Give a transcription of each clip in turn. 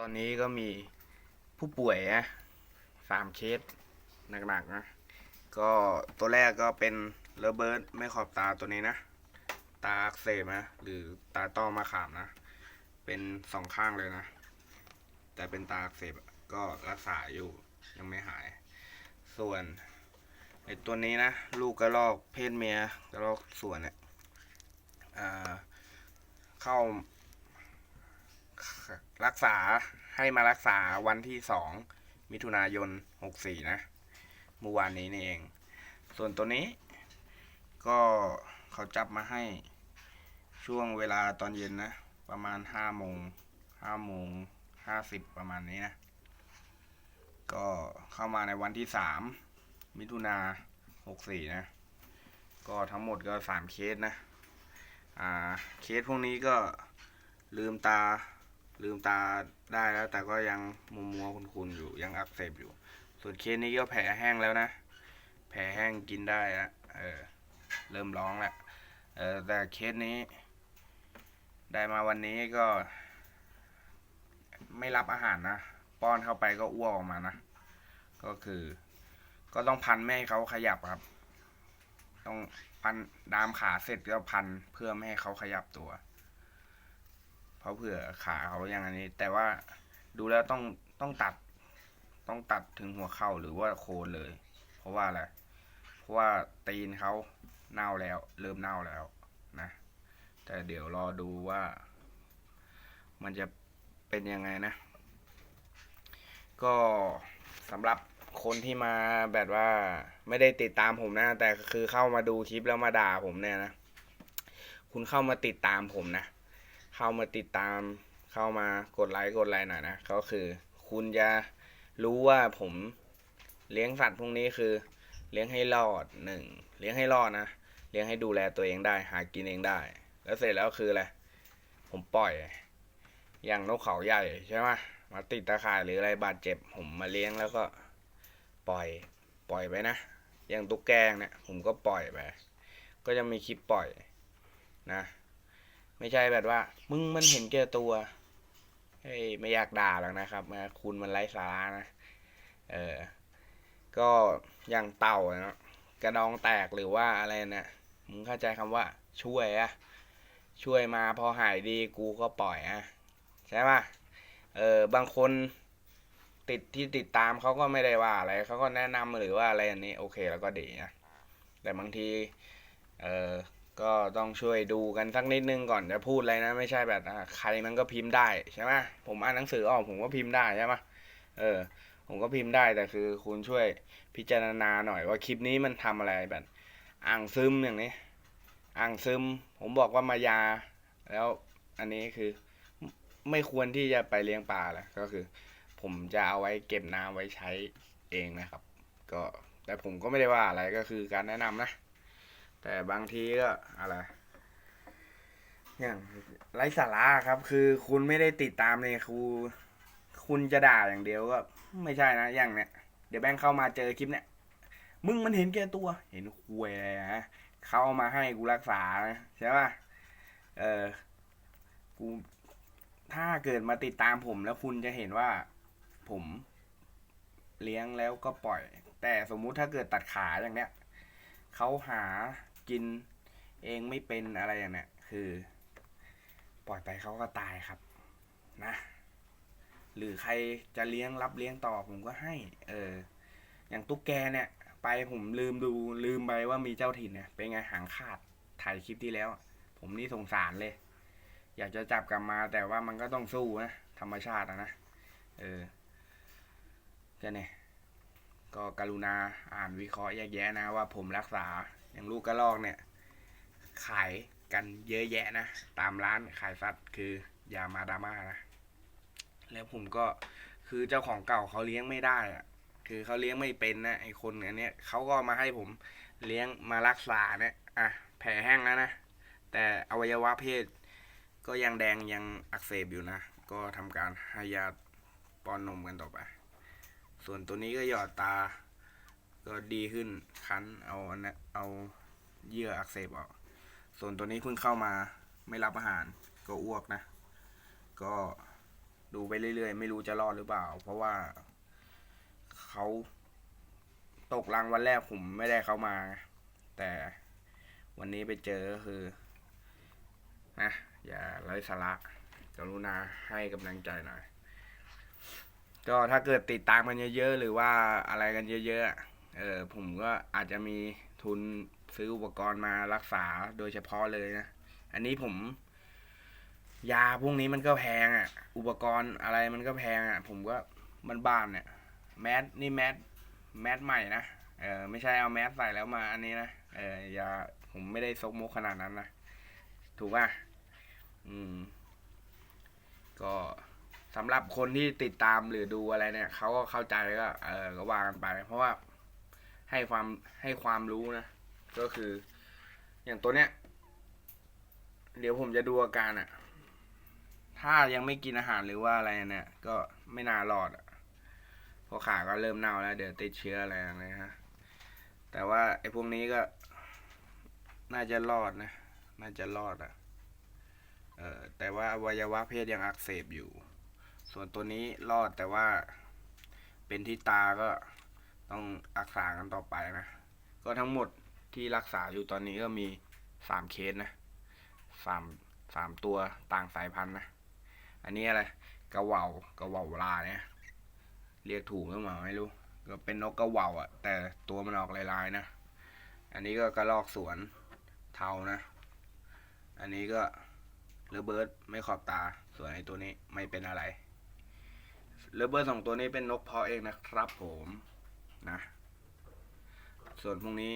ตอนนี้ก็มีผู้ป่วยนะสามเคสหนักๆนะ ก็ตัวแรกก็เป็นเลเบิร์ตไม่ขอบตาตัวนี้นะ ตาอักเสบนะ หรือตาต้อมาขามนะ เป็นสองข้างเลยนะ แต่เป็นตาอักเสบก็รักษาอยู่ยังไม่หาย ส่วนไอตัวนี้นะ ลูกกระรอกเพศเมียกระรอกส่วนเนี่ยอ่าเข้า รักษาให้มารักษาวันที่สองมิถุนายนหกสี่นะเมื่อวานนี้นี่เอง ส่วนตัวนี้ ก็เขาจับมาให้ช่วงเวลาตอนเย็นนะ ประมาณห้าโมงห้าโมงห้าสิบประมาณนี้นะ ก็เข้ามาในวันที่สามมิถุนาหกสี่นะ ก็ทั้งหมดก็สามเคสนะ อ่า เคสพวกนี้ก็ลืมตา ลืมตาได้แล้ว แต่ก็ยังมัวมัวคุณๆอยู่ยังอักเสบอยู่ ส่วนเคสนี้ก็แผลแห้งแล้วนะ แผลแห้งกินได้แล้วเออเริ่มร้องแล้วเออแต่เคสนี้ ได้มาวันนี้ก็ ไม่รับอาหารนะป้อนเข้าไปก็อ้วกออกมานะก็คือ ก็ต้องพันไม่ให้เขาขยับครับ ต้องพันดามขาเสร็จก็พันเพื่อไม่ให้เขาขยับตัว เพราะเผื่อขาเขาอย่างอันนี้ แต่ว่าดูแล้วต้องต้องตัด ต้องตัดถึงหัวเข่าหรือว่าโคนเลย เพราะว่าอะไรเพราะว่าตีนเขาเน่าแล้ว เริ่มเน่าแล้วนะ แต่เดี๋ยวรอดูว่า มันจะเป็นยังไงนะ ก็สำหรับคนที่มาแบบว่าไม่ได้ติดตามผมนะ แต่คือเข้ามาดูคลิปแล้วมาด่าผมเนี่ยนะ คุณเข้ามาติดตามผมนะ เข้ามาติดตาม เข้ามากดไลค์กดไลค์หน่อยนะ ก็คือ คุณจะรู้ว่าผมเลี้ยงสัตว์พวกนี้คือ เลี้ยงให้รอดหนึ่งเลี้ยงให้รอดนะ เลี้ยงให้ดูแลตัวเองได้ หากินเองได้ แล้วเสร็จแล้วคืออะไรผมปล่อย อย่างนกเขาใหญ่ใช่ไหมมาติดตะข่ายหรืออะไรบาดเจ็บ ผมมาเลี้ยงแล้วก็ปล่อยปล่อยไปนะ อย่างตุ๊กแกงเนี่ยผมก็ปล่อยไป ก็จะมีคลิปปล่อยนะ ไม่ใช่แบบว่า มึงมันเห็นแก่ตัวเฮ้ยไม่อยากด่าหรอกนะครับนะคุณมันไร้สาระนะ เออ ก็อย่างเต่าเนาะกระดองแตกหรือว่าอะไรนะมึงเข้าใจคำว่า ช่วยอะช่วยมาพอหายดีกูก็ปล่อยอะใช่ปะเออบางคนติดที่ติดตามเขาก็ไม่ได้ว่าอะไรเขาก็แนะนำหรือว่าอะไรอันนี้ โอเคแล้วก็ดีนะแต่บางที เออ ก็ต้องช่วยดูกันสักนิดนึงก่อนจะพูดอะไรนะ ไม่ใช่แบบใครมันก็พิมพ์ได้ใช่ไหมผมอ่านหนังสือออกผมก็พิมพ์ได้ใช่ไหมเออ ผมก็พิมพ์ได้แต่คือคุณช่วยพิจารณาหน่อยว่าคลิปนี้มันทำอะไรแบบ อ่างซึมอย่างนี้ อ่างซึม ผมบอกว่ามายา แล้วอันนี้คือไม่ไม่ควรที่จะไปเลี้ยงปลาแหละก็คือ ผมจะเอาไว้เก็บน้ำไว้ใช้เองนะครับ ก็แต่ผมก็ไม่ได้ว่าอะไรก็คือการแนะนำนะ แต่บางทีก็อะไร อย่างไร้สาระครับ คือคุณไม่ได้ติดตามเนี่ยครูคุณจะด่าอย่างเดียวก็ ไม่ใช่นะ อย่างเนี้ยเดี๋ยวแบงค์เข้ามาเจอคลิปเนี้ยมึงมันเห็นแก่ตัว เห็นคุยอะไรนะเขาเอามาให้กูรักษานะใช่ป่ะเออกูถ้าเกิดมาติดตามผมแล้วคุณจะเห็นว่า ผม เลี้ยงแล้วก็ปล่อย แต่สมมุติถ้าเกิดตัดขาอย่างเนี้ยเขาหา กินเองไม่เป็นอะไรอย่างเนี้ยคือ ปล่อยไปเขาก็ตายครับ นะ หรือใครจะเลี้ยงรับเลี้ยงต่อผมก็ให้ เออ อย่างตุ๊กแกเนี่ย ไปผมลืมดูลืมไปว่ามีเจ้าถิ่นเนี่ยเป็นไงหางขาดถ่ายคลิปที่แล้ว ผมนี่สงสารเลย อยากจะจับกลับมาแต่ว่ามันก็ต้องสู้นะธรรมชาตินะ เออก็เนี่ยก็กรุณาอ่านวิเคราะห์แยกแยะนะว่าผมรักษา อย่างลูกกระรอกเนี่ย ขายกันเยอะแยะนะ ตามร้านขายสัตว์คืออย่ามาดราม่านะ แล้วผมก็คือเจ้าของเก่าเขาเลี้ยงไม่ได้อะคือเขาเลี้ยงไม่เป็นนะไอคนอันเนี้ยเขาก็มาให้ผมเลี้ยงมารักษาเนี่ยอะแผลแห้งแล้วนะ แต่อวัยวะเพศ ก็ยังแดงยังอักเสบอยู่นะ ก็ทำการให้ยาป้อนนมกันต่อไป ส่วนตัวนี้ก็หยอดตา ก็ดีขึ้นคันเอาอันนเอาเยื่ออักเสบออก ส่วนตัวนี้เพิ่งเข้ามาไม่รับอาหาร ก็อ้วกนะ ก็ดูไปเรื่อยๆ ไม่รู้จะรอดหรือเปล่า เพราะว่าเขาตกรางวันแรกผมไม่ได้เขามา แต่วันนี้ไปเจอก็คือนะอย่าไร้สาระกรุณาให้กำลังใจหน่อยก็ถ้าเกิดติดตามกันเยอะๆ หรือว่าอะไรกันเยอะๆ เออผมก็อาจจะมีทุนซื้ออุปกรณ์มารักษาโดยเฉพาะเลยนะ อันนี้ผม ยาพวกนี้มันก็แพงอะ อุปกรณ์อะไรมันก็แพงอะ ผมก็มันบ้านเนี่ยแมสนี่แมสแมสใหม่นะเออไม่ใช่เอาแมสใส่แล้วมาอันนี้นะเอออย่าผมไม่ได้ซกมกขนาดนั้นนะถูกป่ะอืม ก็สำหรับคนที่ติดตามหรือดูอะไรเนี่ยเขาก็เข้าใจก็ เออก็ว่ากันไป เพราะว่า ให้ความให้ความรู้นะ ก็คือ อย่างตัวเนี้ย เดี๋ยวผมจะดูอาการอะถ้ายังไม่กินอาหารหรือว่าอะไรเนี่ย ก็ไม่น่ารอดอะเพราะขาก็เริ่มเน่าแล้ว เดี๋ยวติดเชื้ออะไรอย่างเงี้ยฮะ แต่ว่าไอ้พวกนี้ก็ น่าจะรอดนะ น่าจะรอดอะเออแต่ว่าอวัยวะเพศยังอักเสบอยู่ ส่วนตัวนี้รอดแต่ว่าเป็นที่ตาก็ ต้องรักษากันต่อไปนะ ก็ทั้งหมดที่รักษาอยู่ตอนนี้ก็มีสามเคสนะสามสามตัวต่างสายพันธุ์นะ อันนี้อะไรกระว่าวกระว่าวลาเนี่ย เรียกถูกหรือเปล่าไม่รู้ ก็เป็นนกกระว่าวอะ แต่ตัวมันออกลายๆนะ อันนี้ก็กระลอกสวนเทานะ อันนี้ก็เลอเบิร์ดไม่ขอบตา ส่วนไอ้ตัวนี้ไม่เป็นอะไรเลอเบิร์ดสองตัวนี้เป็นนกเพาะเองนะครับผม นะ ส่วนพวกนี้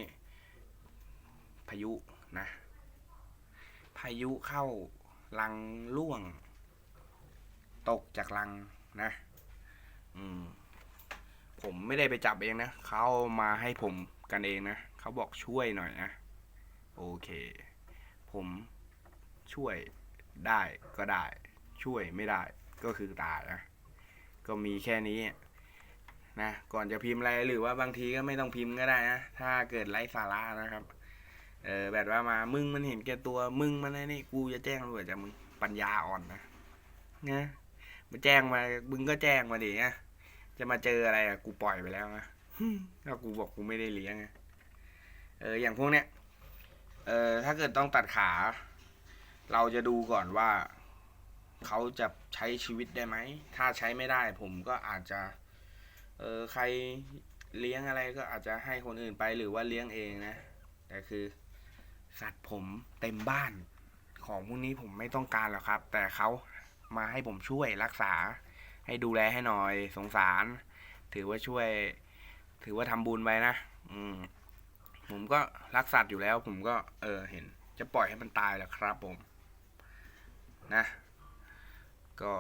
พายุนะ พายุเข้ารังล่วง ตกจากรังนะ อืม ผมไม่ได้ไปจับเองนะ เขามาให้ผมกันเองนะ เขาบอกช่วยหน่อยนะ โอเค ผมช่วยได้ก็ได้ ช่วยไม่ได้ก็คือตายนะ ก็มีแค่นี้ นะก่อนจะพิมพ์อะไรหรือว่าบางทีก็ไม่ต้องพิมพ์ก็ได้นะถ้าเกิดไร้สาระนะครับ เออแบบว่ามามึงมันเห็นแก่ตัวมึงมันไอ้นี่กูจะแจ้งตำรวจจะมึงปัญญาอ่อนนะนะมาแจ้งมามึงก็แจ้งมาดินะจะมาเจออะไรอะกูปล่อยไปแล้วนะถ้ากูบอกกูไม่ได้เลี้ยงอะเอออย่างพวกเนี้ยเออถ้าเกิดต้องตัดขา เราจะดูก่อนว่าเขาจะใช้ชีวิตได้ไหม ถ้าใช้ไม่ได้ผมก็อาจจะ เออใครเลี้ยงอะไรก็อาจจะให้คนอื่นไปหรือว่าเลี้ยงเองนะ แต่คือสัตว์ผมเต็มบ้าน ของพวกนี้ผมไม่ต้องการหรอกครับ แต่เขามาให้ผมช่วยรักษา ให้ดูแลให้หน่อยสงสาร ถือว่าช่วย ถือว่าทำบุญไปนะอืมผมก็รักสัตว์อยู่แล้ว ผมก็ เออเห็น จะปล่อยให้มันตายแหละครับผม นะ ก็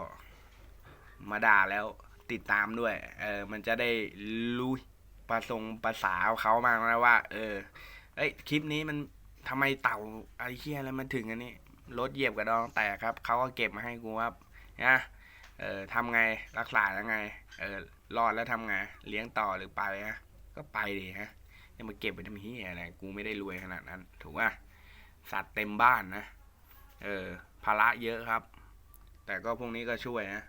มาด่าแล้ว ติดตามด้วย เออ มันจะได้รู้ประสงภาษาเขามากนะว่า เออเอ้ยคลิปนี้มันทำไมเต่าไอ้เชี่ยอะไรมันถึงอันนี้รถเหยียบกระดองแตกครับเขาก็เก็บมาให้กูครับนะเออทำไงรักษายังไง เออรอดแล้วทำไงเลี้ยงต่อหรือไปฮะก็ไปดิฮะจะมาเก็บไปทำเฮียอะไรกูไม่ได้รวยขนาดนั้น ถูกป่ะสัตว์เต็มบ้านนะเออภาระเยอะครับ แต่ก็พวกนี้ก็ช่วยนะ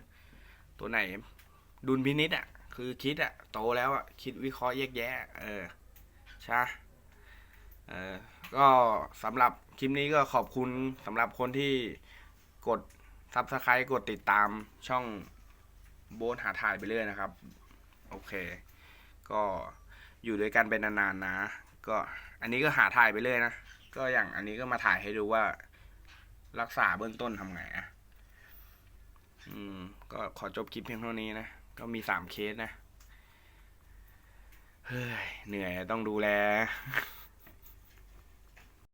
ตัวไหน ดุลพินิษอะ คือคิดอะ โตแล้วอะ คิดวิเคราะห์แยกแยะ เออใช่เออก็สำหรับคลิปนี้ก็ขอบคุณสำหรับคนที่กดซับสไครต์กดติดตามช่องโบนหาถ่ายไปเรื่อยนะครับ โอเค ก็อยู่ด้วยกันเป็นนานๆนะ ก็อันนี้ก็หาถ่ายไปเรื่อยนะ ก็อย่างอันนี้ก็มาถ่ายให้ดูว่ารักษาเบื้องต้นทำไงอะ อืม ก็ขอจบคลิปเพียงเท่านี้นะ ก็มีสามเคสนะ เฮ้ย เหนื่อยต้องดูแล